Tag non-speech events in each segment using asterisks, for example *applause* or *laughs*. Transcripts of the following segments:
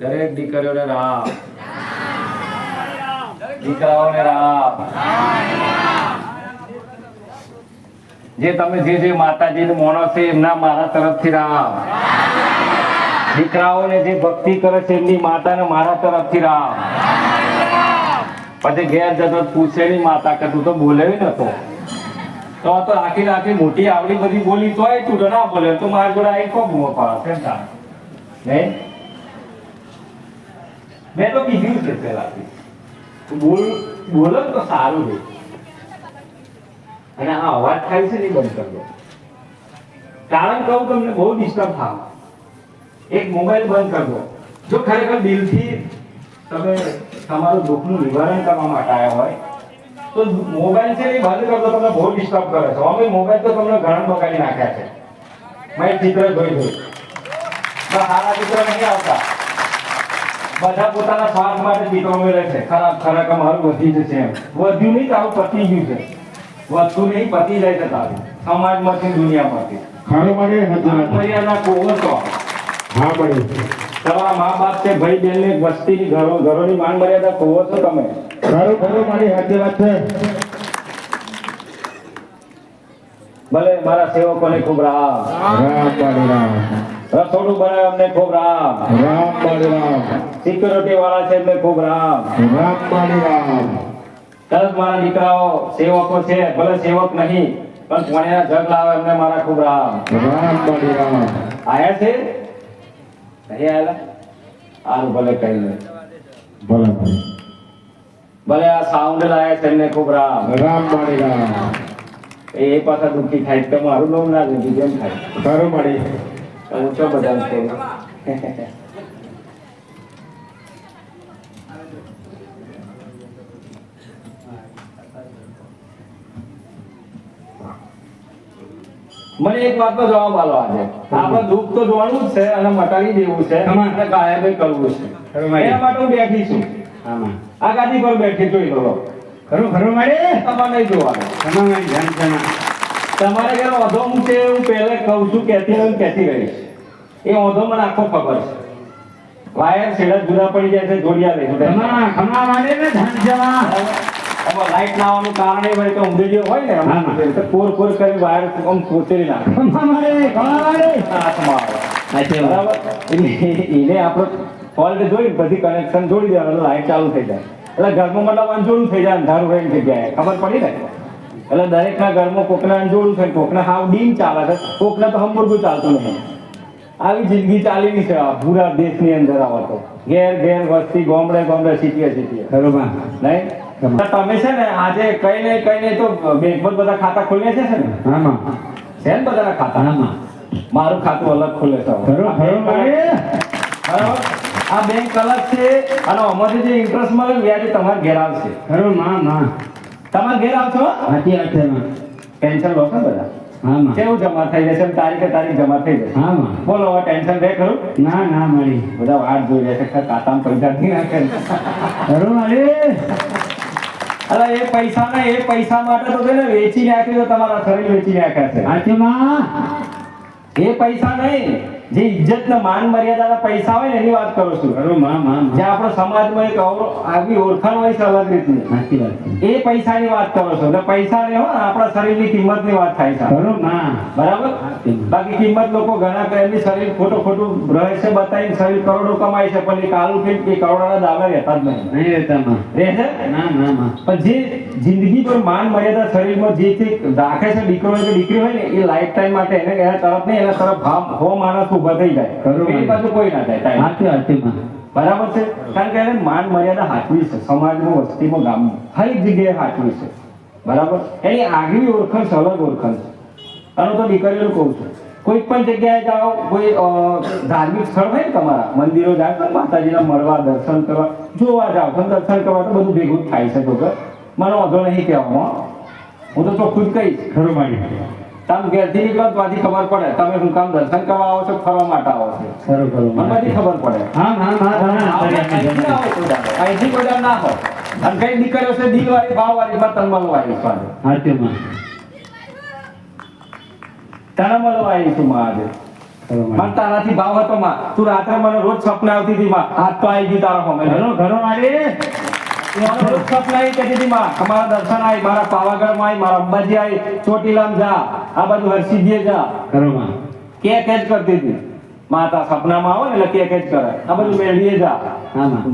દરેક દીકરીઓને રામ. દીકરાઓને રામ. જે તમે જે જે માતાજીને મોનો છે, એમના મારા તરફથી રામ. દીકરાઓને જે ભક્તિ કરે છે, એમની માતાને મારા તરફથી રામ. પછી ઘેર જતો પૂછે ની માતા, કે તું બોલે નતો. તો આ તો આખી આખી મોટી આવડી બધી બોલી તોય તું તો ના બોલે, તો મારા જોડે આવી કોક મોં પાડે? કેમ તારે? નહીં મેં તો કીધું છે પહેલાથી. બોલ, બોલો તો સારું છે. અને આ અવાજ થાય છે ને એ બંધ કરી દો. કારણ કહું તમને, બહુ ડિસ્ટર્બ થાવ. એક મોબાઈલ બંધ કરી દો. જો ખરેખર દિલથી તમે તમારું દુઃખનું નિવારણ કરવા માટે આવ્યા હોય, તો મોબાઈલ છે એ બંધ કરી તમને બહુ ડિસ્ટર્બ કરે છે. અમે મોબાઈલ તો તમને ઘણા બગાડી નાખ્યા છે. મેં ચિત્ર જોઈ જોઈ સારા ચિત્ર નથી આવતા. બધા પોતાના સ્વાર્થ માટે ચિત્રો મેળવે છે. ખરાબ ખરાબ મારું વધી જશે એમ. વધ્યું નહીં તારું પતી ગયું છે. વધતું નહીં પતી જાય છે તારું. સમાજમાંથી દુનિયામાંથી. ખરું મળે હજાર મર્યાદા કોવો તો? હા પડે તમારા મા બાપ છે ભાઈ બહેનની વસ્તીની ઘરો ઘરોની માન મર્યાદા કોવો છો તમે? ખરું ખરું મારી વાત છે. ભલે મારા સેવકોને ખૂબ રાહ રાહ રામ. રસોડું બનાવે અમને ખૂબ રામ. રામ મારી રામ. સિક્યોરિટી વાળા છે અમને ખૂબ રામ. રામ મારી રામ. તરત મારા દીકરાઓ સેવકો છે ભલે સેવક નહીં પણ ભણ્યા જગ લાવે અમને મારા ખૂબ રામ. રામ મારી રામ. આયા છે? નહીં આયેલા? સારું ભલે કહી લે ભલે ભલે આ સાઉન્ડ લાયા છે એમને ખૂબ રામ. રામ મારી રામ. એ પાછા દુઃખી થાય તો મારું નામ ના લીધું કેમ થાય? ખરું મળી ઊંચો બધા છે મને એક વાતનો જવાબ આલો આજે. આપણે દુઃખ તો જોવાનું જ છે અને મટાડી દેવું છે. તમારે. અને ગાયબ કરવું છે. ખરું એના માટે હું બેઠી છું. આ ગાદી પર બેઠી જોઈ લો ખરું ખરું મળી તમારે નહીં જોવાનું. તમારે મારી ધ્યાન છે તમારે ઘેર વધો હું છે હું પહેલે કહું છું કહેતી હું કહેતી રહીશ. એ ઓધો મને આખો ખબર છે. વાયર છેડા જુદા પડી જાય છે જોડિયા ધ્યાન છે લાઈટ લાવવાનું કારણ એ હોય કે ઊંધેડીઓ હોય ને. તો કોર કોર કરી વાયર આમ કોતરી નાખે. હાથમાં આવે. બરાબર? એને આપણે ફોલ્ટ જોઈ બધી કનેક્શન જોડી દેવાનું લાઈટ ચાલુ થઈ જાય. એટલે ઘરમાં મતલબ અંજોડું થઈ જાય અંધારું થઈ જગ્યાએ. ખબર પડી ને? એટલે દરેકના ઘરમાં કોકના અંજોડું થાય કોકના હાવ ડીમ ચાલે છે કોકના તો હમુરગું ચાલતું નહીં આવી જિંદગી ચાલી છે પૂરા દેશની અંદર આવો તો. ઘેર ઘેર વસ્તી ગોમડે ગોમડે સીટીએ સીટીએ. બરોબર. નહીં? તમે છે ને આજે કઈ ને કઈ ને તો બેંકમાં બધા ખાતા ખોલ્યા છે ને? હા છે ને બધાના ખાતા? હા મારું ખાતું અલગ ખોલે છે બરાબર? આ બેંક અલગ છે અને અમારે જે ઇન્ટરેસ્ટ મળે વ્યાજે તમારે ઘેર આવશે. ખરું ના ના તમારે ઘેર આવશો? હાથી વાત પેન્શન લો બધા? કેવું જમા થઈ જશે? તારીખે તારીખ જમા થઈ જશે. હા બોલો હવે ટેન્શન રે ખરું ના ના મળી. બધા વાટ જોઈ જશે છે કે ખાતામાં પૈસા નહીં નાખે. ખરું મારી અરે એ પૈસા ને એ પૈસા માટે તો ને વેચી નાખ્યો તમારા શરીર વેચી નાખ્યા છે. હાચી માં. એ પૈસા નહીં. જે ઇજ્જત ને માન મર્યાદાના પૈસા હોય ને એની વાત કરું છું. અરે માં માં જે આપણો સમાજમાં એક આવી ઓળખાણ હોય છે અલગ રીતની. સાચી વાત એ પૈસાની વાત કરો છો. એટલે પૈસા ને હો આપણા શરીરની કિંમતની વાત થાય છે. અરે માં બરાબર? બાકી કિંમત લોકો ઘણા કરે. એમની શરીર ખોટું ખોટું રહસ્ય બતાવીને શરીર કરોડો કમાય છે. પણ એ કાળું ફીટ એ કરોડોના દાવા રહેતા જ નહીં. નહીં રહેતા માં રહે છે? ના ના માં પણ જે જિંદગી પર માન મર્યાદા શરીરમાં જે રાખે છે દીકરો કે દીકરી હોય ને એ લાઈફ ટાઈમ માટે એને એના તરફ નહીં એના તરફ ભાવ હો માણસ ઊભા થઈ જાય. એની કોઈ ના જાય સાચી વાત બરાબર છે? કારણ કે એને માન મર્યાદા હાચવી છે. સમાજમાં વસ્તીમાં ગામમાં. હરેક જગ્યાએ હાચવી છે. બરાબર? એની આગવી ઓળખાણ છે અલગ ઓળખાણ છે. અને તો દીકરીઓને કહું છું. કોઈ પણ જગ્યાએ જાઓ કોઈ ધાર્મિક સ્થળ હોય ને તમારા મંદિરો જાઓ તો માતાજીના મળવા દર્શન કરવા જોવા જાઓ. પણ દર્શન કરવા તો બધું ભેગું થાય છે તો મને વાંધો નહીં કહેવામાં હું. તો ચોખ્ખું જ કહીશ. ખરું મારી તમે ઘેરથી નીકળો તો ખબર પડે. તમે શું કામ દર્શન કરવા આવો છો ફરવા માટે આવો છો? ખરું ખરું. મને બધી ખબર પડે. હા હા હા હા અહીંથી કોઈ ના હોય. અને કઈ નીકળ્યો છે દિલવાળી, ભાવવાળી, માં તન મળવાળી પાછું. સાચી માં તને મળવા આવી છું માં આજે. પણ તારાથી ભાવ હતો માં. તું રાત્રે મને રોજ સપના આવતી હતી માં. હાથ તો આવી ગયું તારા ઘરો ઘરો ખરો મારી મને કે હતી માં દર્શન આય મારા પાવાગઢમાં આય મારા અંબાજી આય ચોટીલામ જા આ બધું હરસિદ્ધિએ જા. કે કે જ કરતી હતી. માતા સપનામાં આવે ને લખી કે કે જ કરે. આ બધું મેળવીએ જા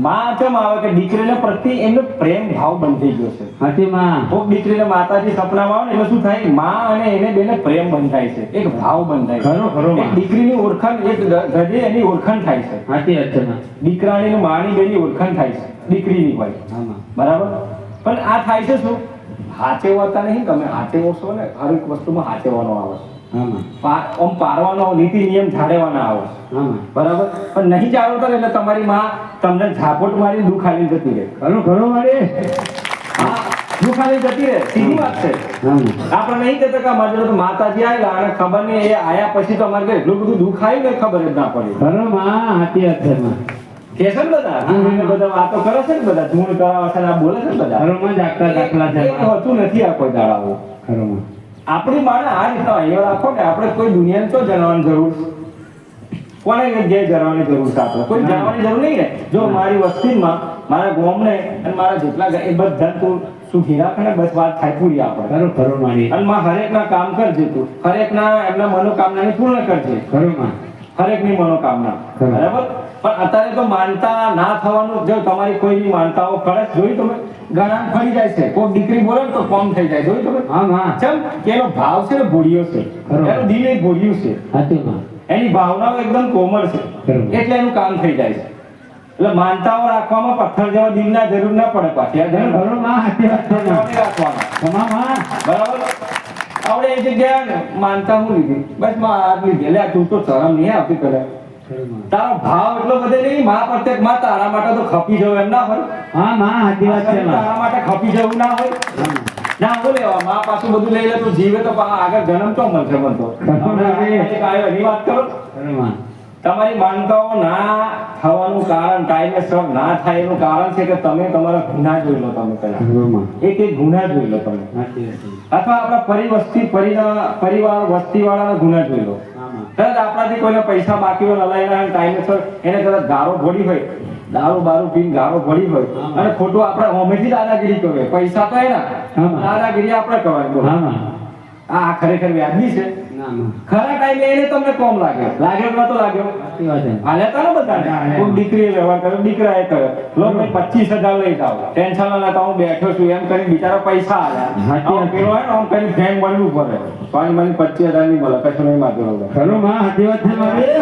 માં કેમ આવે કે દીકરીને પ્રત્યે એમનો પ્રેમ ભાવ બંધાઈ ગયો છે. હાથી માં કોક દીકરીને માતાજી સપનામાં આવે ને એટલે શું થાય? માં અને એને બેને પ્રેમ બંધાય છે. એક ભાવ બંધાય થાય ખરો ખરો એક દીકરીની ઓળખાણ એક હૃદય એની ઓળખાણ થાય છે. હાથી અચ્છા માં દીકરાની માની બેની ઓળખાણ થાય છે. દીકરીની હોય. હા બરાબર? પણ આ થાય છે શું? હાચેવાતા નહીં તમે હાચેવો ને? હર એક વસ્તુમાં હાચેવાનો આવે છે. આમ પારવાનો નીતિ નિયમ જાળવવાના આવે. બરાબર? પણ નહીં જાળવતા એટલે તમારી માં તમને ઝાપટ મારી દુઃખ આલી જતી રહે. ઘણું ઘણું મારે. દુઃખ આલી જતી રહે. સીધી વાત છે. આપણે નહીં કહેતા કે અમારી તો માતાજી આવેલા અને ખબર નહીં એ આયા પછી તો અમારે એટલું બધું દુઃખ આવ્યું ને ખબર જ ના પડી. માં હાથી વાત કે છે ને બધા? બધા વાતો કરે છે ને બધા? ધૂળ કરાવે છે બોલે છે ને બધા? ખરો માં જાગતા દાખલા છે. હોતું નથી આ કોઈ દાડાઓ. આપણી માને આ રીતના અહીંયા રાખો ને આપણે કોઈ દુનિયાને તો જણાવવાની જરૂર કોને જગ્યાએ જણાવવાની જરૂર છે આપણે? કોઈ જણાવવાની જરૂર નહીં ને. જો મારી વસ્તીમાં મારા ગામને અને મારા જેટલા એ બધા તું સુખી રાખ ને બસ વાત થાય પૂરી આપણે. ખરું ખરું માની. અને માં હરેકના કામ કરજે તું. હરેકના એમના મનોકામનાને પૂર્ણ કરજે. ખરું માં હરેકની મનોકામના. બરાબર? પણ અત્યારે તો માનતા ના થવાનું. જો તમારી કોઈની માનતાઓ ખરસ જોઈ તમે ઘણા ફરી જાય છે. કોઈ દીકરી બોલે ને તો કોમ થઈ જાય જોઈ તમે હા હા. ચમ કે એનો ભાવ છે ને ભોળિયો છે. એનું દિલ એક ભોળિયું છે. એની ભાવનાઓ એકદમ કોમળ છે. એટલે એનું કામ થઈ જાય છે. એટલે માનતાઓ રાખવામાં પથ્થર જેવા દિલના જરૂર ના પડે પાછી આ ના? હાથી રાખવાના. બરાબર? આપણે એ જગ્યાએ માનતા હું લીધી. બસમાં આ લીધી. એટલે તું તો શરમ નહીં આવતી માં તારો ભાવ એટલો બધે નહીં મા પ્રત્યેકમાં તારા માટે તો ખપી જવું એમ ના હોય. હા માં સાચી વાત છે તારા માટે ખપી જવું ના હોય. ના બોલે મા પાછું બધું લઈ લે તો જીવે તો આગળ જન્મ તો મળશે મને તો એની વાત કરો. તમારી માનતાઓ ના થવાનું કારણ કાયદેસર ના થાય એનું કારણ છે કે તમે તમારા ગુના જોઈ લો તમે પહેલા. એક એક ગુના જોઈ લો તમે. અથવા આપણા પરિવસ્તી પરિવાર પરિવાર વસ્તીવાળાના ગુના જોઈ લો. કદાચ આપણાથી કોઈને પૈસા બાકી હોય નલાયના ટાઈમે સર એને કદાચ ગારો ભોળી હોય. દારૂ બારૂ પીને ગારો ભળી હોય. અને ખોટું આપણે હોમેથી દાદાગીરી કહેવાય પૈસા તો એના. દાદાગીરી આપણે કહેવાય બોલો હા. આ ખરેખર વ્યાજબી છે. ખરા ટાઈમે એને તમને કોમ લાગ્યો લાગ્યો નતો લાગ્યો? તા ને બધાને. કોઈ દીકરીએ વ્યવહાર કર્યો દીકરાએ કર્યો. લો ભાઈ પચીસ હજાર લઈ જાઓ. ટેન્શન ના લેતા હું બેઠો છું એમ કરીને બિચારા પૈસા આવ્યા પેલો હોય ને આમ કરીને ફેમ બનવું પડે. પણ મને પચીસ હજારની મળે કશું નહીં માગ્યો ખરું માં હાથી વાત છે મારી.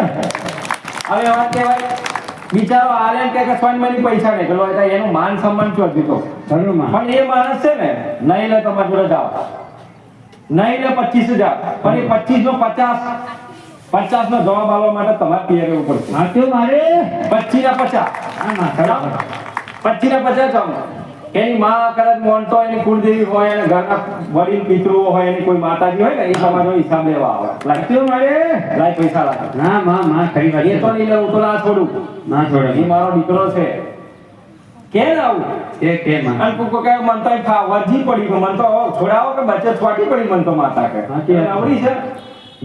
હવે વાત કહેવાય બિચારો આલે કે સ્વયં પૈસા નહીં. પેલો એનું માન સન્માન ચો દીધો પણ એ માણસ છે ને નહીં લે તમારે જોડે જાઓ. નહીં રે પચીસ હજાર. પણ એ પચીસ નો પચાસ. પચાસ નો જવાબ આવવા માટે તમારે તૈયાર રહેવું પડશે. હાથી મારે? પચીસ ના પચાસ. હા. પચીસ ના પચાસ જાઓ. એની માં કદાચ મોનતો એની કુળદેવી હોય અને ઘરના વડીલ પિતૃઓ હોય એની કોઈ માતાજી હોય ને એ તમારો હિસાબ લેવા આવે. લાય મારે? લાય પૈસા લાગે ના માં માં ખરી વાત એ તો નહીં હું તો ના છોડું ના છોડે. એ મારો દીકરો છે. કે ના આવું? કે કેમ? અને કોઈ કહે મન તો ફા વરજી પડી ગયું મન તો છોડાવો કે બચત ફાટી પડી મન તો માતા કે આવડી છે.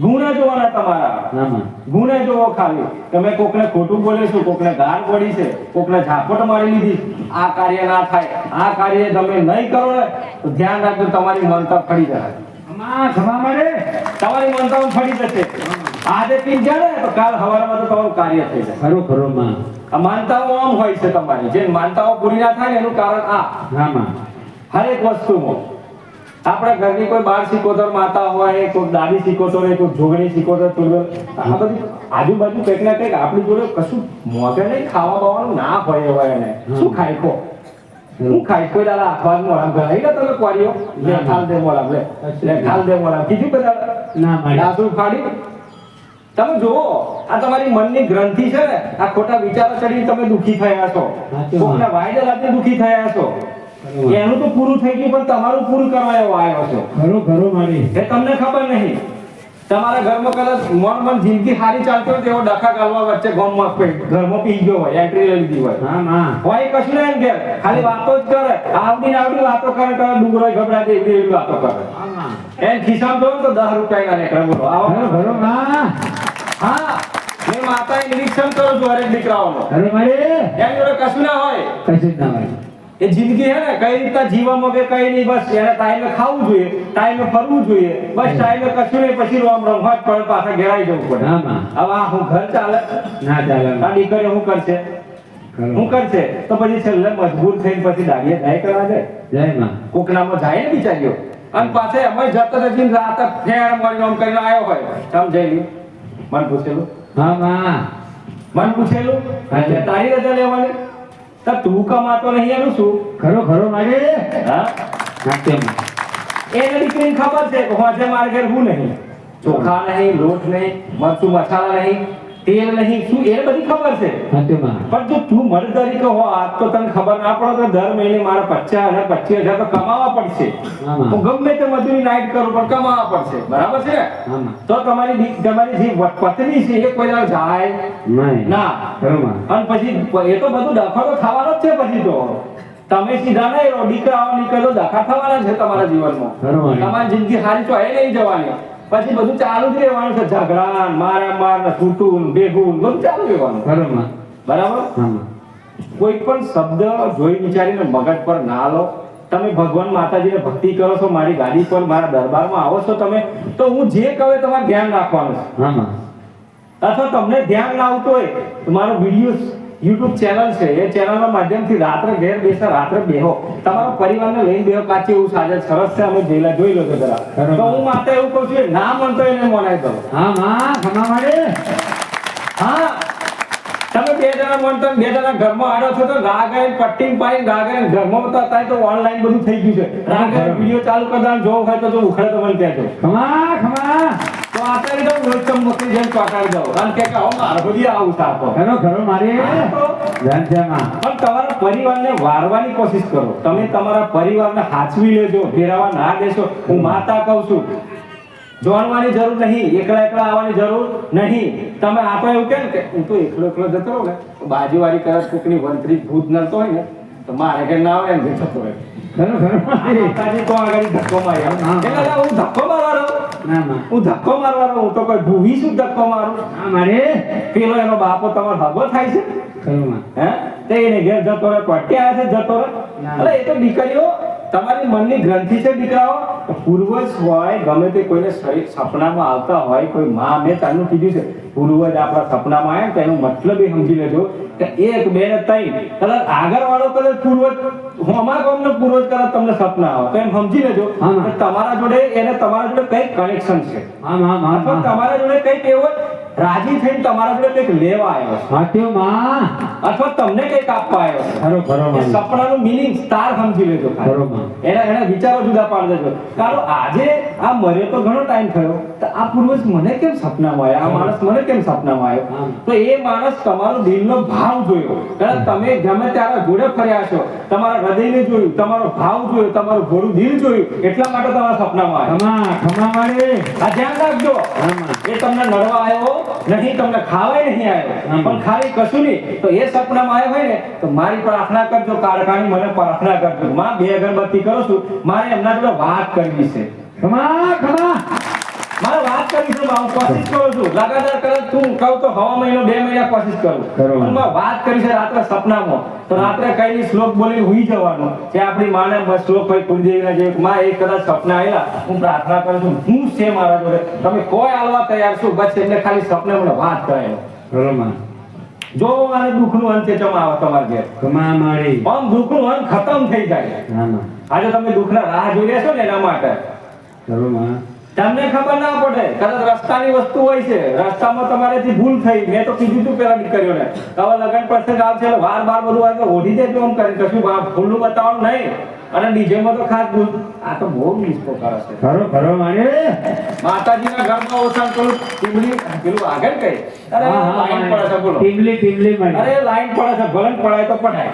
ગુના જોવાના તમારા. ના જોવો ખાલી. તમે કોકને ખોટું બોલે છો કોકને ગાળ પડી છે કોકને ઝાપટ મારી લીધી આ કાર્ય ના થાય આ કાર્ય તમે નહીં કરો ને તો ધ્યાન રાખજો તમારી મનતા ફરી જાય ખમા મારે તમારી મનતા ફરી જશે. આજે પી જાય તો કાલ સવારમાં તો તમારું કાર્ય થઈ જાય ખરો ખરો માં. આ માનતાઓ આમ હોય છે તમારી. જે માનતાઓ પૂરી ના થાય ને એનું કારણ આ. હરેક વસ્તુમાં. આપણા ઘરની કોઈ બાર સિકોતર માતા હોય કોઈ દાદી સિકોતર હોય કોઈ જોગણી સિકોતર તુલર આ બધી આજુબાજુ કંઈક ના કંઈક આપણી જોડે કશું મોઢે નહીં ખાવા બાવાનું ના હોય હોય એને. શું ખાય કો હું ખાય? કોઈ દાડા આખવાજ મોડા ગળાઈ લે તમે ક્વારીઓ? લે ખાલ દે મોડા લે. લે ખાલ દે મોડા કીધું બધા ના ખાડી દાસુ ફાડી તમે જુઓ આ તમારી મનની ગ્રંથિ છે ને આ ખોટા વિચારો ચડીને તમે દુખી થયા છો. કોકના વાયદા લાગે દુખી થયા છો. એનું તો પૂરું થઈ ગયું પણ તમારું પૂરું કરવા એવો આવ્યો છો. ઘરો ઘરો મારી. એ તમને ખબર નહીં. તમારા ઘરમાં કદાચ મન મન જિંદગી સારી ચાલતી હોય તેવો ડખા ગાલવા વચ્ચે ગામમાં ઘરમાં પી ગયો હોય એન્ટ્રી લઈ લીધી હોય. હા હોય કશું નહીં ઘેર ખાલી વાતો જ કરે. આવડી ને આવડી વાતો કરે તો ડુંગરો ગભરા દે એવી વાતો કરે. એમ ખિસ્સામાં જોયું તો દસ રૂપિયા ના નીકળે બોલો. આવો. ખરો ખરો માં હા માતાએ નિરીક્ષણ કરું છું હરેક દીકરાઓનો. ખરું મારી? એની જોડે કશું ના હોય. કશું ના હોય. એ જિંદગી હે ને કઈ રીતના જીવવામાં કે કઈ નહીં બસ એને ટાઈમે ખાવું જોઈએ ટાઈમે ફરવું જોઈએ. બસ ટાઈમે કશું નહીં પછી રોમ રોમ હોત પણ પાછા ઘેરાઈ જવું પડે. હા માં. હવે આ હું ઘર ચાલે? ના ચાલે આ દીકરીઓ શું કરશે. શું કરશે? તો પછી છેલ્લે મજબૂર થઈને પછી દાડિયા જાય કરવા જાય? જય માં. કોકનામાં જાય ને બિચારીઓ. અને પાછે અમે જતા જઈને રાત ફેર મળી આમ કરીને આવ્યો હોય. સમજાઈ ગયું મન પૂછેલું? હા માં મન પૂછેલું? એટલે તારી રજા લેવાની. તો તું કમાતો નહીં એનું શું? ખરો ખરો લાગે. હા. એને દીકરીને ખબર છે કે હોજે મારે ઘેર હું નહીં. ચોખા નહીં લોટ નહીં મરચું મસાલા નહીં. તેલ નહીં શું એ બધી ખબર છે? પણ જો તું મર્દ તરીકે હો આજ તો તને ખબર ના પડે તો દર મહિને મારે પચાસ હજાર પચીસ હજાર તો કમાવા પડશે. હું ગમે તે મજૂરી નાઇટ કરું પણ કમાવા પડશે. બરાબર છે? ને? તો તમારી તમારી જે પત્ની છે એ કોઈ જાય? ના. અને પછી એ તો બધું ડખો તો થવાનો જ છે પછી તો. તમે સીધા નહીં રહો દીકરાઓ નીકળો દાખા થવાના છે તમારા જીવનમાં. તમારી જિંદગી સારી તો એ નહીં જવાની. પછી બધું ચાલુ જ રહેવાનું છે. ઝઘડા મારા માર ને છૂટું ભેગું બધું ચાલુ રહેવાનું. બરાબર. બરાબર? કોઈ પણ શબ્દ જોઈ વિચારીને મગજ પર ના લો. તમે ભગવાન માતાજીને ભક્તિ કરો છો મારી ગાડી પર મારા દરબારમાં આવો છો તમે તો હું જે કહું તમારે ધ્યાન રાખવાનું છે. અથવા તમને ધ્યાન ના આવતું હોય તો મારો વીડિયો યુટ્યુબ ચેનલ છે એ ચેનલના માધ્યમથી રાત્રે ઘેર બેસા રાત્રે બેહો. તમારા પરિવારને લઈને બેહો કાચી એવું સાજે સરસ છે અમે જેલા જોઈ લો છો જરા. તો હું માતા એવું કહું છું ના માનતો એને મનાય દો હા માં ખમા માડે હા. તમે બે જણા મનતો બે જણા ઘરમાં આડો છો તો ગા ગઈ પટ્ટી પાડી ગા ગઈ ઘરમાં તો અત્યારે તો ઓનલાઈન બધું થઈ ગયું છે. ગા ગઈ વીડિયો ચાલુ કરતા જોવું હોય તો ઉખડે તો મને કહેજો ખમા ખમા. ચોટાડી દઉં આવું મારી પણ તમારા પરિવારને વારવાની કોશિશ કરો. તમે તમારા પરિવારને હાચવી લેજો ફેરાવા ના દેશો. હું માતા કહું છું જોડવાની જરૂર નહીં, એકલા એકલા આવવાની જરૂર નહીં. તમે આપો એવું કેમ કે, હું તો એકલો એકલો જતો રહું ને, બાજુવાળી કદાચ કોકની વંતરી ભૂત નડતો હોય ને, તો મારે કે ના આવે એમ જતો રહે. ખરો ખરો માતાજી તો આગળ ધક્કો મારી હા, હા. એટલે હું ધક્કો મારવાનો? ના હું ધક્કો મારવાનો? હું તો કોઈ ભૂવી શું ધક્કો મારું? હા મારી. પેલો એનો બાપો તમારો ભાગો થાય છે? ખરું હે? તે એને ઘેર જતો રહે પટ્ટી આવે છે જતો રહે એટલે એ તો દીકરીઓ તમારી મનની ગ્રંથિ છે દીકરાઓ? પૂર્વજ હોય ગમે તે કોઈને સપનામાં આવતા હોય કોઈ મા મેં તાનું કીધું છે પૂર્વજ આપણા સપનામાં આવે તો એનો મતલબ એ સમજી લેજો. કે એક બે ને ત્રણ કદાચ આગળ વાળો કદાચ પૂર્વજ હું અમારા ગામનો પૂર્વજ કદાચ તમને સપના આવે તો એમ સમજી લેજો. તમારા જોડે એને તમારા જોડે કઈ કનેક્શન છે. તમારા જોડે કંઈક એવો રાજી થઈને તમારા જોડે કંઈક લેવા આવ્યો માં. અથવા તમને કંઈક આપવા આવ્યો ખરો ખરો સપનાનું મિનિંગ સ્ટાર સમજી લેજો ખરો માં. એના એના વિચારો જુદા પાડી દેજો. કારણ આજે આ મરે તો ઘણો ટાઈમ થયો. તો આ પૂર્વજ મને કેમ સપનામાં આવ્યો? આ માણસ મને કેમ સપનામાં આવ્યો? તો એ માણસ તમારો દિલનો ભાવ જોયો. કારણ તમે ગમે ત્યારે જોડે ફર્યા છો તમારા હૃદયને જોયું તમારો ભાવ જોયો તમારું ભોળું દિલ જોયું એટલા માટે તમારા સપનામાં આવ્યો. ખમા ખમા મારી આ ધ્યાન રાખજો. એ તમને નડવા આવ્યો. નહીં તમને ખાવાય નહીં આવ્યો. પણ ખાલી કશું નહીં. તો એ સપનામાં આવ્યો હોય ને તો મારી પ્રાર્થના કરજો કાળકાની મને પ્રાર્થના કરજો. માં બે અગરબત્તી કરું છું. મારે એમના જોડે વાત કરવી છે. ખમા ખમા. વાત કરવી છે હું કોશિશ કરું છું. લગાતાર કરે તું કહું તો હવા મહિનો બે મહિના કોશિશ કરું. ટૂંકમાં વાત કરી છે રાત્રે સપનામાં. તો રાત્રે કઈ શ્લોક બોલી હુઈ જવાનો. કે આપણી માને શ્લોક ભાઈ કુલદેવીના જે માં એક કદાચ સપના આવ્યા હું પ્રાર્થના કરું છું હું છે મારા જોડે. તમે કોઈ આલવા તૈયાર છો બસ એટલે ખાલી સપને મને વાત કરાયો જો મારે દુઃખનું અંત છે ચમ આવે તમારે ઘેર. ખમા મારી. પણ દુઃખનું અંત ખતમ થઈ જાય. હા આજે તમે દુઃખના રાહ જોઈ રહ્યા છો ને એના માટે. માં. તમને ખબર ના પડે કદાચ રસ્તાની વસ્તુ હોય છે. રસ્તામાં તમારેથી ભૂલ થઈ. મેં તો કીધું તું પેલા દીકરીઓને હવે લગન પ્રસંગ આવશે એટલે વાર બાર બધું આવે ઓઢી દે એમ કરીને. કશું ભૂલનું બતાવવાનું નહીં. અને ડીજેમાં તો ખાસ ભૂલ. આ તો બહુ મિસ્કો કરે છે. ખરો ખરો માને માતાજીના ઘરમાં ઓછાણ પેલું ટીમલી પેલું આગળ કઈ? અરે લાઈન પડે છે બોલો. ટીમલી ટીમલી મારી અરે લાઈન પડે છે ભલન પડાય તો પડાય.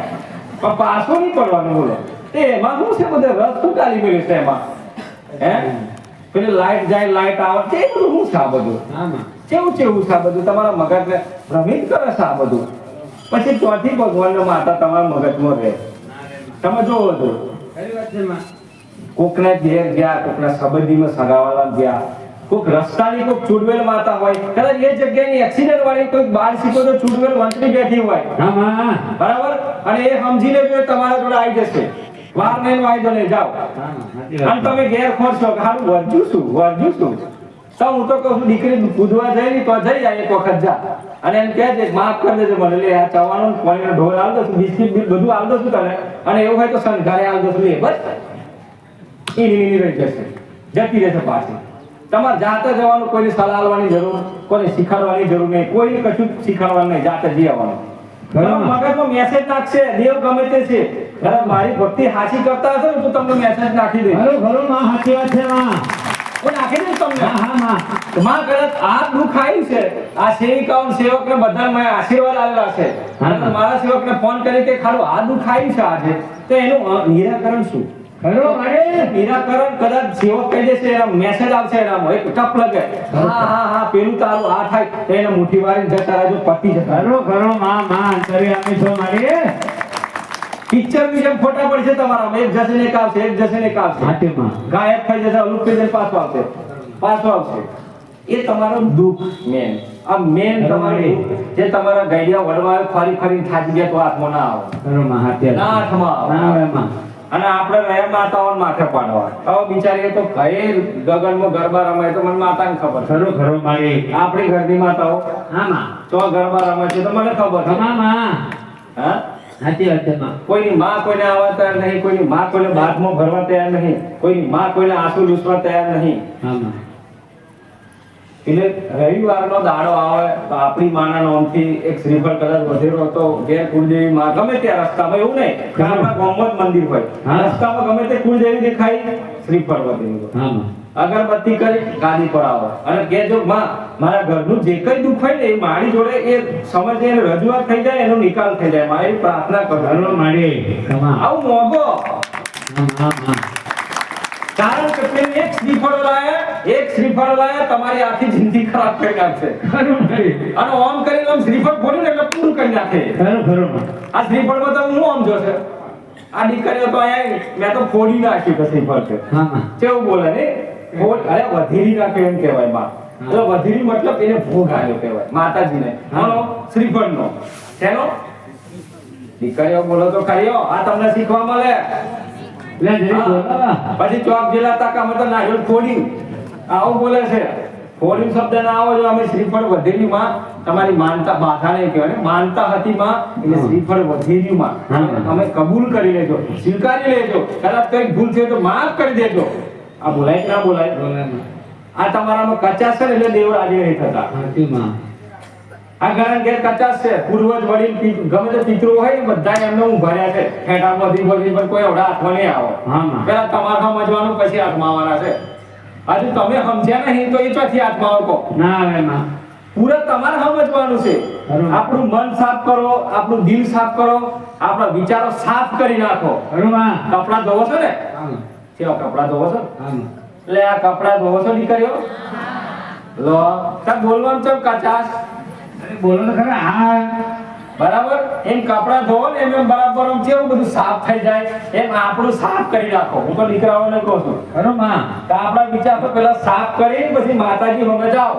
પણ પાછો નહીં પડવાનું બોલો. એ એમાં શું છે બધે? રસ શું કાઢી મેળ્યું છે એમાં? હે? પેલી લાઈટ જાય લાઈટ આવે. તે બધું હું છે આ બધું? કેવું કેવું છે આ બધું? તમારા મગજને ભ્રમિત કરે છે આ બધું. પછી ચોથી ભગવાનનો માતા તમારા મગજમાં રહે. તમે જોવો છો કોકના ઘેર ગયા કોકના સંબંધીમાં સગાવાલા ગયા. કોઈક રસ્તાની કોઈક ચૂડવેલ માતા હોય. કદાચ એ જગ્યાની એક્સિડન્ટ વાળી કોઈક બાર સીટો તો ચૂડવેલ વંચની બેઠી હોય. બરાબર? અને એ સમજીને તમારા જોડે આવી જશે. વાર નહીં વાયદો નહીં જાઓ. અને તમે ઘેર ખોરશો કે હારું વર્જુ શું? વર્જુ શું? તો હું તો કહું છું, દીકરી કૂદવા જઈ ને તો જઈ જાય એક વખત જા. અને એમ કહે છે, માફ કરી દેજો, મને લે, આ ચવાનું પાણીનો ઢોર આલ છું, બિસ્કિટ બિલ બધું આલ છું તને. અને એવું હોય તો સંઘારે આલ દઉં છું એ બસ. એ નીની રહી જશે. જતી રહેશે પાછી. તમારે જાતે જવાનું, કોઈને સલાહ આલવાની જરૂર, કોઈને શીખવાડવાની જરૂર નહીં. કોઈને કશું શીખવાડવાનું નહીં, જાતે જઈ આવવાનું. મગજમાં મેસેજ નાખશે. દેવ ગમે તે છે. મારી ભક્તિ હાસી કરતા હશે ને તો તમને મેસેજ નાખી દે ખરું ખરું માં વાત છે માં. નાખી તમને? હા હા માં. આ દુઃખ આવ્યું છે. આ સેવિકાઓ સેવકને બધા મેં આશીર્વાદ આવેલા છે. અને મારા સેવકને ફોન કરી કે ખાલું આ દુઃખ છે આજે? તો એનું નિરાકરણ શું? ખરું અરે નિરાકરણ કદાચ સેવક કહી દેશે એનો મેસેજ આવશે એનામાં. એક ટપ લગે. હા હા હા પેલું તારું આ થાય. એને મુઠ્ઠી વાળીને જતા રહેજો પતી જતા. ખરું ખરું માં માં અંતરી આપી છો મારી પિક્ચર જેમ ફોટા પડશે તમારા એક જશે ને એક એક જશે ને એક આવશે. માં. ગાયબ થઈ જશે અલુપ થઈ જશે પાછો આવશે. પાછો આવશે. એ તમારો દુઃખ મેન આ મેન તમારું જે તમારા ગાઈડિયા વડવા ફરી ફરી થાકી ગયા તો આત્મા ના આવે. ના આત્મા ના આવે અને આપણે રહ્યા માતાઓને માથે પાડવા. હવે બિચારી તો ભય ગગનમાં ગરબા રમાય તો મને માતાને ખબર છે. ખરું ખરું મારી. આપણી ઘરની માતાઓ. હા માં. તો ગરબા રમે છે તો મને ખબર છે. માં. હા? સાચી વાત છે માં. કોઈની માં કોઈને આવવા તૈયાર નહીં કોઈની માં કોઈને બાથમાં ભરવા તૈયાર નહીં કોઈની માં કોઈને આંસુ લૂસવા તૈયાર નહીં. હા માં. એટલે રવિવારનો દાડો આવે તો આપણી માના નોમથી એક શ્રીફળ કદાચ વધેરો હતો ઘેર કુળદેવી માં ગમે ત્યાં રસ્તામાં એવું નહીં ગામમાં જ મંદિર હોય. રસ્તામાં ગમે તે કુળદેવી દેખાય શ્રીફળ વધેરો અગરબત્તી કરી ગાદી પર આવો. અને કે જો માં મારા ઘરનું જે કઈ દુઃખ હોય ને એ મારી જોડે એ સમજે એને રજૂઆત થઈ જાય એનો નિકાલ થઈ જાય. મારી પ્રાર્થના કરો મારી. આવું મોગો કારણ પેલી એક શ્રીફળ લાયા એક શ્રીફળ લાયા તમારી આખી જિંદગી ખરાબ થઈ નાખશે. ખરું ભાઈ. અને ઓમ કરીને આમ શ્રીફળ ફોડી ને એટલે પૂરું કરી નાખે. ખરું ખરું. આ શ્રીફળમાં તો હું આમ જોશે? આ દીકરીઓ તો અહીંયા મેં તો ફોડી નાખ્યું કે શ્રીફળ છે. કેવું બોલે ને? અરે વધેરી નાખ્યું એમ કહેવાયમાં. એટલે વધેરી મતલબ એને ભોગ આવ્યો કહેવાય માતાજીને. આનો શ્રીફળનો. શેનો દીકરીઓ બોલો તો ખરી આ તમને શીખવા મળે. પછી ચોક જિલ્લા તાકા તો નારિયેળ ફોડ્યું આવું બોલે છે. ફોડ્યું શબ્દ ના આવો જો અમે શ્રીફળ વધેલી માં તમારી માનતા બાધા નહીં કહેવાય. માનતા હતી માં એટલે શ્રીફળ વધેલી માં તમે કબૂલ કરી લેજો સ્વીકારી લેજો. કદાચ કંઈક ભૂલ છે તો માફ કરી દેજો. આ બોલાય ના બોલાય? બોલે આ તમારામાં કચાશ છે એટલે દેવરાજી નહીં થતા આ કારણ ઘેર કચાશ છે. પૂર્વજ વડીલ ગમે તે પિતૃ હોય ને બધા એમને ઊભા રહ્યા છે. હેઠા બધી બધી પણ કોઈ એવડા હાથમાં નહીં આવો. પેલા તમારે સમજવાનું પછી હાથમાં આવવાના છે. હજુ તમે સમજ્યા નહીં તો એ ચોથી હાથમાં આવો ના આવે ના. પૂરા તમારે સમજવાનું છે. આપણું મન સાફ કરો આપણું દિલ સાફ કરો આપણા વિચારો સાફ કરી નાખો. કપડા ધોવો છો ને? કેવા કપડા ધોવો છો? એટલે આ કપડા ધોવો છો દીકરીઓ? લો. બોલવાનું છે કચાશ અરે બોલો તો ખરા હા. બરાબર? એમ કપડા ધોવો ને એમ એમ બરાબર આમ કેવું બધું સાફ થઈ જાય એમ આપણું સાફ કરી રાખો. હું તો દીકરાઓને કહું છું. ખરો માં. આપણા વિચાર તો પેલા સાફ કરી પછી માતાજી હમે જાઓ.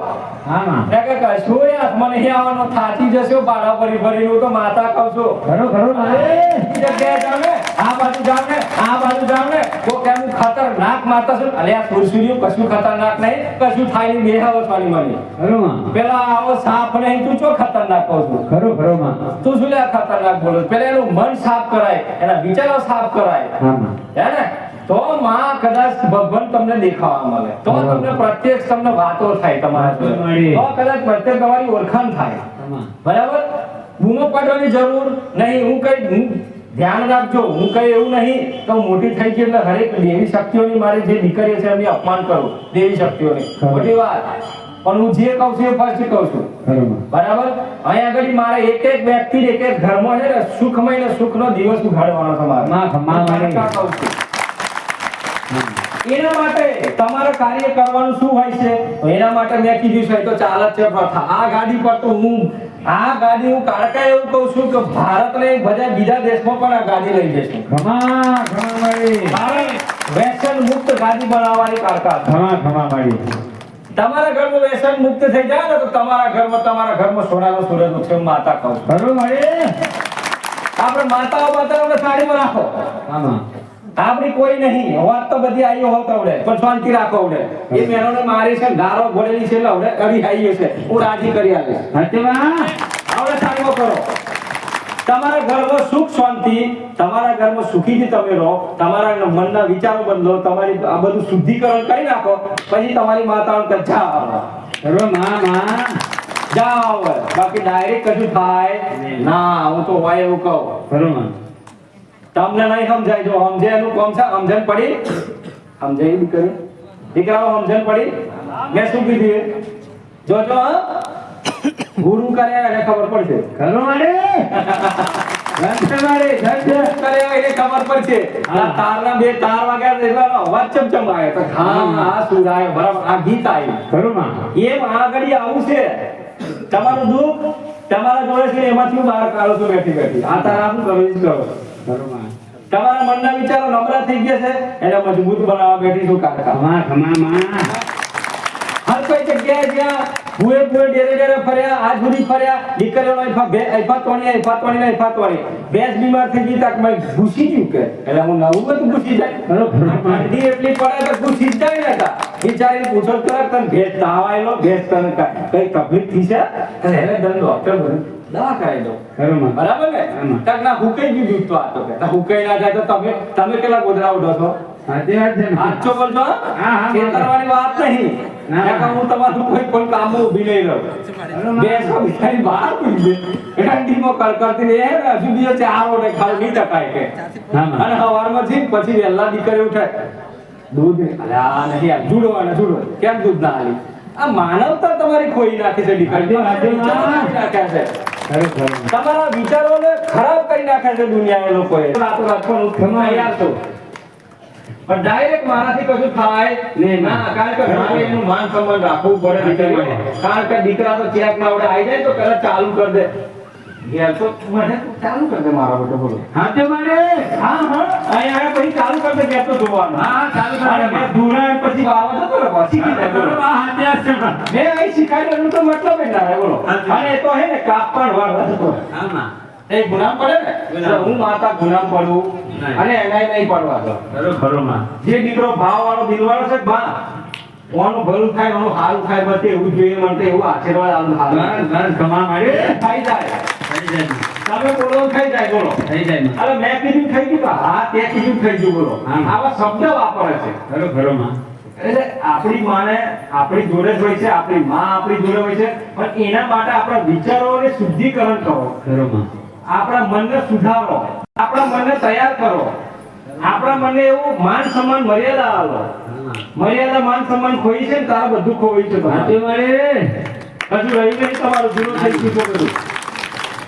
હા માં. કે કશું હાથમાં નહીં આવવાનો. થાકી જશો બાળા ફરી ફરીને હું તો માતા કહું છું. ખરો ખરો મારે એ જગ્યાએ જાવ ને આ બાજુ જાવ ને આ બાજુ જાવ ને તો કેમ ખતરનાક માતા છું અલે આ સુરસુર્યું કશું ખતરનાક નહીં કશું થાય નહીં બે આવો મને ખરું પેલા આવો સાફ નહીં તું ચો ખતરનાક કહું છું? ખરું ખરું માં તું શું લે ખતરનાક બોલો? પેલા એનું મન સાફ કરાય એના વિચારો સાફ કરાય. હે ને? તો માં કદાચ ભગવાન તમને દેખાવા મળે. તો તમને પ્રત્યક્ષ તમને વાતો થાય તમારા તો કદાચ તમારી ઓળખાણ થાય. બરાબર? બૂમો પાડવાની જરૂર નહીં. હું કઈ ધ્યાન રાખજો. હું કઈ એવું નહીં તો મોટી થઈ ગઈ એટલે હરેક દેવી શક્તિઓની મારી જે દીકરી છે એમની અપમાન કરું દેવી શક્તિઓની. મોટી વાત. પણ હું જે કહું છું એ ફર્સ્ટ કહું છું. બરાબર. અહીંયા આગળ મારે એક એક વ્યક્તિ એક એક ઘરમાં છે ને સુખમય ને સુખનો દિવસ ઉઘાડવાનો તમારે કહું છું. એના માટે તમારે કાર્ય કરવાનું શું હોય છે? એના માટે મેં કીધું છે તો ચાલે છે પ્રથા. આ ગાડી પર તો હું આ ગાડી હું કાળકા એવું કહું છું કે ભારતને બધા બીજા દેશમાં પણ આ ગાડી લઈ જશે. ઘણા ઘણા મારી. વ્યસન મુક્ત ગાડી બનાવવાની કાળકા ઘણા ઘણા મારી. તમારા ઘરમાં વ્યસન મુક્ત થઈ જાય ને તો તમારા ઘરમાં તમારા ઘરમાં સોનાનો સૂરજ ઉઠે માતા કહું. ખરું મારે. આપણે માતાઓ માતાઓને સાડીમાં રાખો. આમાં. આપણી કોઈ નહીં. વાત તો બધી આઈઓ હોત આવડે. પણ શાંતિ રાખો આવડે. એ મેનોને મારી છે ગારો ભરેલી છે એટલે આવડે. અડી આવીએ છે. હું રાજી કરી આવીશ. આવડે સાડીમાં કરો. તમારા ઘરમાં સુખ શાંતિ તમારા ઘરમાં સુખીથી તમે રહો. તમારા મનના વિચારો બદલો. તમારી આ બધું શુદ્ધિકરણ કરી નાખો. પછી તમારી માતાઓ કહે જાઓ. મા માં. જાઓ બાકી ડાયરેક્ટ કશું થાય ના હું તો હોય એવું કહું. માં. તમને નહીં સમજાય. જો સમજે એનું કોમ છે? સમજણ પડી. સમજાય કર્યું દીકરાઓ સમજણ પડી? મેં શું કીધું? જોજો ગુરુ કર્યા એને ખબર પડશે. ખરું મારે ધન મારે ધન છે એને ખબર પડશે. આ તારના બે તાર વાગ્યા અવાજ ચમચમ આવે તો હા આ સુર આવ્યો બરાબર. આ ગીત આવી ખરું માં એમ આ આવું છે. તમારું દુઃખ તમારા જોડે છે એમાંથી હું બહાર કાઢો છું બેઠી બેઠી. આ તારા શું કરો એ કરો તમારા મનના વિચારો નબળા થઈ ગયા છે એને મજબૂત બનાવવા બેઠી છું કાકા. ખમા ખમા માં. હર કોઈ જગ્યાએ જ્યાં ભૂએ ભૂએ ડેરે ડેરે ફર્યા આજ સુધી ફર્યા દીકરીઓનો એફા બે તોણી એફા તોણી એફા તોણી. બેસ બીમાર થઈ ગઈ તાક મેં ઘૂસી ગયું કે? એટલે હું નવું બધું ઘૂસી જાય. ઠંડી એટલી પડે તો ઘૂસી જ જાય ને તા બિચારી પૂછો તરત તને ભેંસ તાવ આવેલો તને કઈ તકલીફ થઈ છે એને તને ડોક્ટર દવા કરાવી દો બરાબર ને આમાં. ના હુકાઈ ગયું તો આ તો કે. હુકાઈ ના જાય તો તમે તમે કેટલા ગોદરા ઉડો છો? આચો બોલજો હા, વાત નહીં. હું તમારું કોઈ પણ કામમાં ઊભી નહીં રહું. બેસો બિચારી બહાર પડી ઠંડીમાં કડકડતી રહે હજુ બી ચાર ઓટે ખાલી નહીં ટકાય કે. અને સવારમાં થી પછી વહેલા દીકરી ઉઠે. દૂધ. અલે આ નહીં આ જુડો અને જુડો. કેમ દૂધ ના આલી? આ માનવતા તમારી ખોઈ નાખી છે દીકરી નાખ્યા છે. તમારા વિચારોને ખરાબ કરી નાખ્યા છે દુનિયા લોકોએ. રાતો રાત પણ ઉઠવા તૈયાર છો પણ ડાયરેક્ટ મારાથી કશું થાય નહીં. ના કારણ કે મારે એનું માન સન્માન રાખવું પડે દીકરીઓને. કારણ કે દીકરા તો ચેક ના આવડે. આવી જાય તો પેલા ચાલુ કરી દે. તો ચાલુ કરી દે મારા બેટો બોલો. સાચું મારે. હા હા. અહીંયા પછી ચાલુ કરી દે. તો જોવાનું હા, ચાલુ કરી મેં ધોરણ પછી બાવા જતો રહ્યો, શીખી જાય બોલો. આ હાથે છે મેં અહીં શીખાડ્યું તો મતલબ જ ના રહે બોલો. અને તો હે ને કાપડ વાળવા જતો રહે. એ ગુનામ પડે ને? હું માતા ગુનામ પડું અને એનાય નહીં પડવા દો. ખરું ખરું જે દીકરો ભાવ વાળો દિલ વાળો છે બા ઓનું ભલું થાય ઓનું સારું થાય બધે એવું જોઈએ મને એવું આશીર્વાદ આવું સારું બસ ખમા મારે થઈ જાય. થઈ જાય માં. તમે બોલો થઈ જાય બોલો. થઈ જાય અરે મેં કીધું થઈ ગયું હા તે કીધું થઈ ગયું બોલો. આવા શબ્દ વાપરે છે. ખરું ખરું માં. એટલે આપણી માને આપણી જોડે જ હોય છે આપણી માં આપણી જોડે હોય છે પણ એના માટે આપણા વિચારોને શુદ્ધિકરણ કરો. ખરું માં. આપણા મનને સુધારો. આપણા મનને તૈયાર કરો. આપણા મનને એવું માન સન્માન મર્યાદા આવો મર્યાદા માન સન્માન ખોઈ છે ને તારે બધું ખોઈ છે મારે હજુ રહી નહીં તમારું જૂનું થઈ ગયું બધું.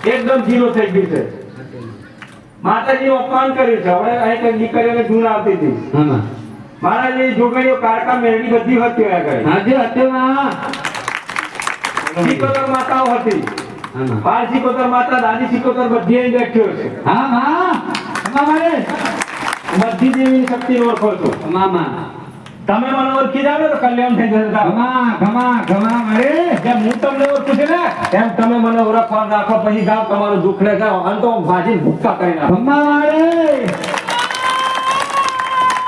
એકદમ ઝીરો થઈ ગયું છે. માતાજીનું અપમાન કર્યું છે. હવે અહીં કઈ દીકરીઓને ધૂન આવતી હતી. મારા જે જોગણીઓ કારકા મેળવી બધી હતી આ ઘરે સાચું હતી. સિકોતર માતાઓ હતી. બાર સિકોતર માતા દાદી સિકોતર બધી અહીં બેઠ્યો છે. હા હા. મારે બધી દેવીની શક્તિ ઓળખો છો. ખમા માં. તમે મને ઓળખી જાવ ને તો કલ્યાણ થઈ જશે ઘમા ઘમા ઘમા મરે. જેમ હું તમને ઓળખું છું ને એમ તમે મને ઓળખવા રાખો પછી જાવ તમારું દુઃખ ને જાઓ. અને તો ભાજી ભૂક્કા કરી નાખો. ઘમા મારે.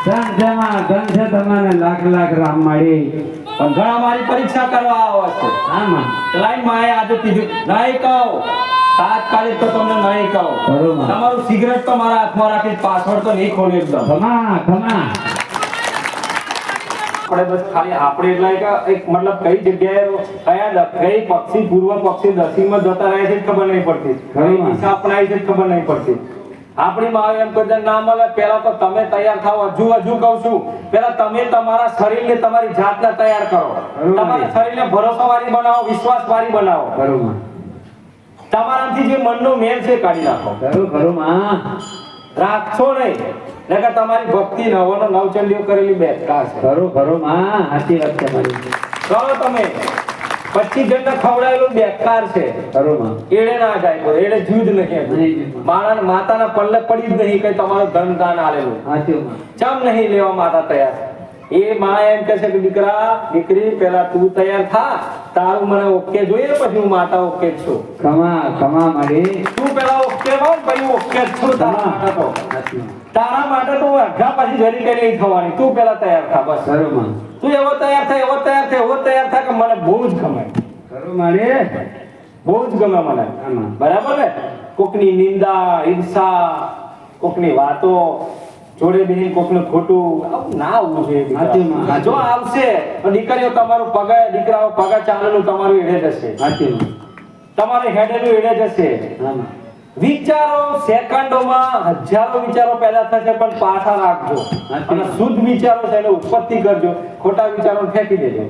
ધન જમા ધન છે તમને લાખ લાખ રામ માળી પણ ઘણા મારી પરીક્ષા કરવા આવો છો. હા માં. લાઈનમાં આજે કીધું નહીં કહો. તાત્કાલિક તો તમને નહીં કહો. તમારું સિગરેટ તો મારા હાથમાં રાખી પાસવર્ડ તો નહીં ખોલી એકદમ. ઘમા ખમા આપણે બસ ખાલી આપણે એટલે કે એક મતલબ કઈ જગ્યાએ કયા કઈ પક્ષી પૂર્વ પક્ષી દસીમાં જતા રહે છે ખબર નહીં પડતી. કઈ દિશા અપનાવી છે ખબર નહીં પડતી. આપણી માં એમ કદાચ ના મળે પેલા તો તમે તૈયાર થાવ હજુ હજુ કહું છું પેલા તમે તમારા શરીરને તમારી જાતને તૈયાર કરો. બરાબર. તમારા શરીરને ભરોસાવાળી બનાવો વિશ્વાસવાળી બનાવો. બરોબર તમારાથી જે મનનો મેલ છે કાઢી નાખો. બરોબરમાં. રાખશો નહીં નકર તમારી ભક્તિ નવોનો નવચંડીઓ કરેલી બેકાર છે ખરો ખરો માં. સાચી વાત તમારી કહો તમે પચીસ જણ ખવડાવેલું બેકાર છે. એડે ના જાય તો એડે જુદ નહીં. મારા માતાના પલ્લે પડી જ નહીં કઈ તમારું ધન દાન આલેલું. ચમ નહીં લેવા માતા તૈયાર એ માં એમ કહે છે કે દીકરા દીકરી પેલા તું તૈયાર થા. તારું મને ઓકે જોઈએ પછી હું માતા ઓકે જ છું. કમા કમા મારી. તું પેલા ઓકે બોલ પછી ઓકે જ છું. તારા માટે તો. તારા માટે તો અડધા પછી જરી કઈ નહીં થવાની. તું પેલા તૈયાર થા બસ. ખરું તું એવો તૈયાર થાય એવો તૈયાર થાય એવો તૈયાર થાય કે મને બહુ જ ગમે. ખરું મારી. બહુ જ ગમે મને. બરાબર ને? કોકની નિંદા ઈર્ષા કોકની વાતો. જોડે બેહી કોકને ખોટું ના આવવું જોઈએ. જો આવશે તો દીકરીઓ તમારું પગા દીકરાઓ પગા ચાલેલું તમારું એડે જશે. તમારે હેડેલું એડે જશે. વિચારો સેકન્ડોમાં હજારો વિચારો પેદા થશે પણ પાછા રાખજો. અને શુદ્ધ વિચારો છે એને ઉત્પત્તિ કરજો. ખોટા વિચારો ફેંકી દેજો.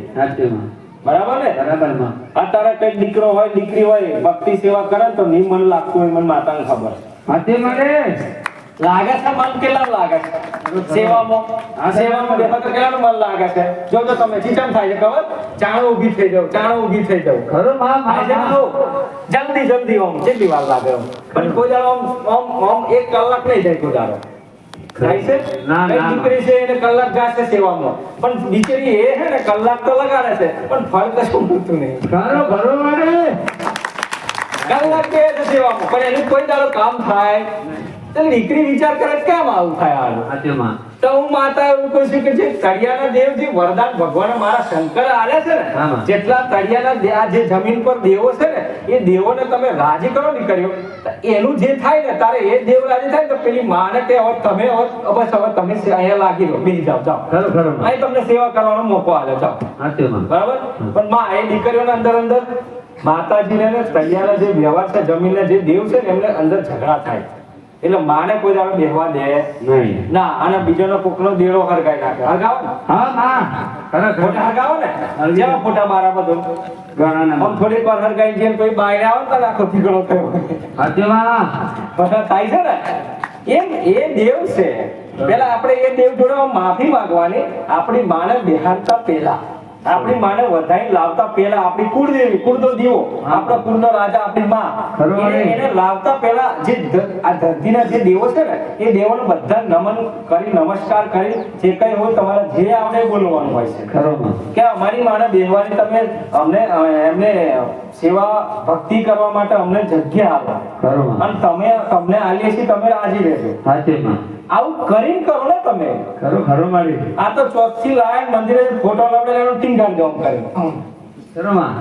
બરાબર ને? બરાબર અત્યારે કઈ દીકરો હોય દીકરી હોય ભક્તિ સેવા કરે તો નહીં મન લાગતું હોય મન માતાને ખબર. સાચી મારી લાગે છે મન કેટલા લાગે છે? સેવામાં. આ સેવામાં દેખો તો કેટલાનું મન લાગે છે. જો જો તમે ચીચમ થાય છે ખબર? ચાણો ઊભી થઈ જાવ ચાણો ઊભી થઈ જાવ ખરું માં થાય છે ને માં. આવું? જલ્દી જલ્દી ઓમ કેટલી વાર લાગે ઓમ? પણ કોઈ દાડો ઓમ ઓમ ઓમ એક કલાક નહીં જાય કોઈ દાડો. થાય છે? ના, ના, દીકરી છે એને કલાક જાશે સેવામાં. પણ બિચારી એ છે ને કલાક તો લગાડે છે પણ ફળ કશું મળતું નહીં. ખરું ખરું મારી. કલાક કે સેવામાં. પણ એનું કોઈ દાડો કામ થાય તો દીકરી વિચાર કરે કે કેમ આવું થાય આનું? તો હું માતા એવું કહું છું કે જે તળિયાના દેવ જે વરદાન ભગવાન મારા શંકર આલ્યા છે ને જેટલા તળિયાના આ જે જમીન પર દેવો છે ને એ દેવોને તમે રાજી કરો નીકળ્યો તો એનું જે થાય ને તારે એ દેવ રાજી થાય તો પેલી માને કે હવે તમે બસ હવે તમે અહીંયા લાગી લો બીજી જાઓ જાઓ. અહીં તમને સેવા કરવાનો મોકો આલ્યો જાઓ. બરાબર? પણ માં એ દીકરીઓના અંદર અંદર માતાજીને ને તૈયાર જે વ્યવહાર છે જમીનના જે દેવ છે ને એમને અંદર ઝઘડા થાય. એટલે માને કોઈ દાડો બેહવા દે. નહીં. ના અને બીજાનો કોકનો દેડો હરગાઈ નાખે. હરગાવો ને. હા ખરા ફોટા હરગાવો ને. જેવા ફોટા મારા બધો? ગણાને આમ થોડીક વાર હરગાઈ જેમ કોઈ બહાર આવે ને તો આખો ઠીકડો થયો. હાથેમાં. માં ફોટા થાય છે ને? એમ એ દેવ છે. પેલા આપણે એ દેવ જોડે માફી માંગવાની. આપણી માને બેહાડતા પહેલા. આપણી માને વધાઈ લાવતા પહેલા આપણી કુળદેવી કુળનો દીવો આપણા કુળનો રાજા આપણી માં એને લાવતા પહેલા જે આ ધરતીના જે દેવો છે ને એ દેવોને બધા નમન કરી નમસ્કાર કરી જે કઈ હોય તમારે જે આપણે બોલવાનું હોય છે. કે અમારી માને બેહવાની તમે અમને એમને સેવા ભક્તિ કરવા માટે અમને જગ્યા આપો. અને તમે તમને આલીએ છીએ તમે રાજી રહેજો. સાચી આવું કરીને કરો ને તમે. ખરું ખરું મારી. આ તો ચોકથી લાયક મંદિરે ફોટો એનું ટીંગાણ જવું કરે ખરું માં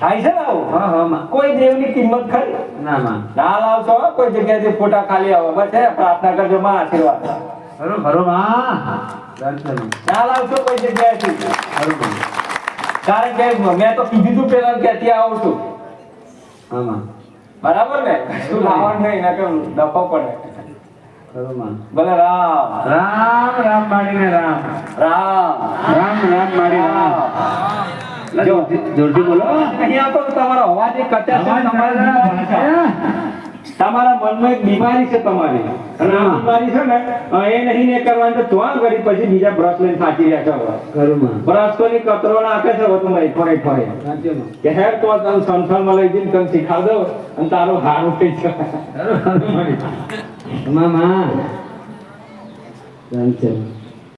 થાય છે ને આવું? હા હા માં. કોઈ દેવની કિંમત ખરી? ના માં. ના લાવશો કોઈ જગ્યાએથી ફોટા ખાલી આવે. બસ હે પ્રાર્થના કરજો માં આશીર્વાદ. ખરો ખરો માં. ના લાવશો કોઈ જગ્યાએથી. ખરું કારણ કે મેં તો કીધું તું પેલા કે ત્યાં આવું છું. હા માં. બરાબર ને? શું લાવવાનું નહીં એના કે ડફો પડે. રામ. રામ રામ માડીને રામ. રામ. રામ રામ માડી રામ. જોરથી બોલો. અહીંયા તો તમારો અવાજ કચાશ તમારી. તમારા મનમાં એક બીમારી છે તમારી. અને આ બીમારી છે ને એ નહીં ને કરવાની તો ચોંક કરી પછી બીજા બ્રશ લઈને સાચી રહ્યા છો ઘરમાં બ્રશ તો ની કતરો નાખે છે હવે તમારી ફરે ફરે. કે હેર તો તને સંસારમાં લઈ જઈને તને શીખાવ દો અને તારો હારું ઉઠે માડી *laughs* મામા.